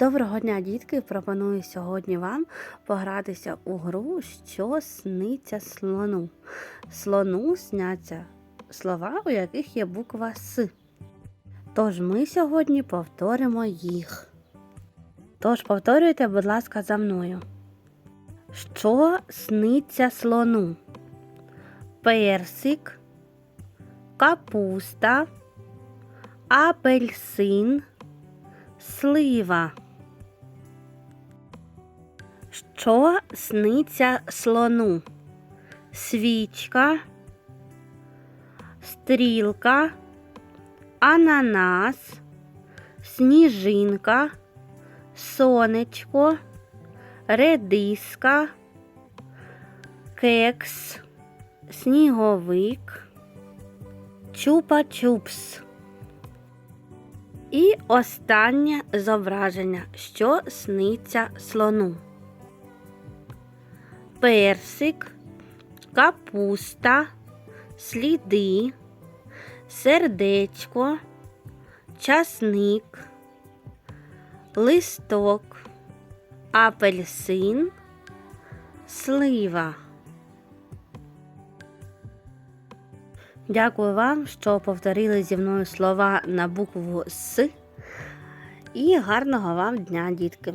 Доброго дня, дітки! Пропоную сьогодні вам погратися у гру, що сниться слону. Слону сняться слова, у яких є буква С. Тож ми сьогодні повторимо їх. Тож повторюйте, будь ласка, за мною. Що сниться слону? Персик, капуста, апельсин, слива. Що сниться слону? Свічка, стрілка, ананас, сніжинка, сонечко, редиска, кекс, сніговик, чупа-чупс. І останнє зображення, що сниться слону. Персик, капуста, сліди, сердечко, часник, листок, апельсин, слива. Дякую вам, що повторили зі мною слова на букву С. І гарного вам дня, дітки!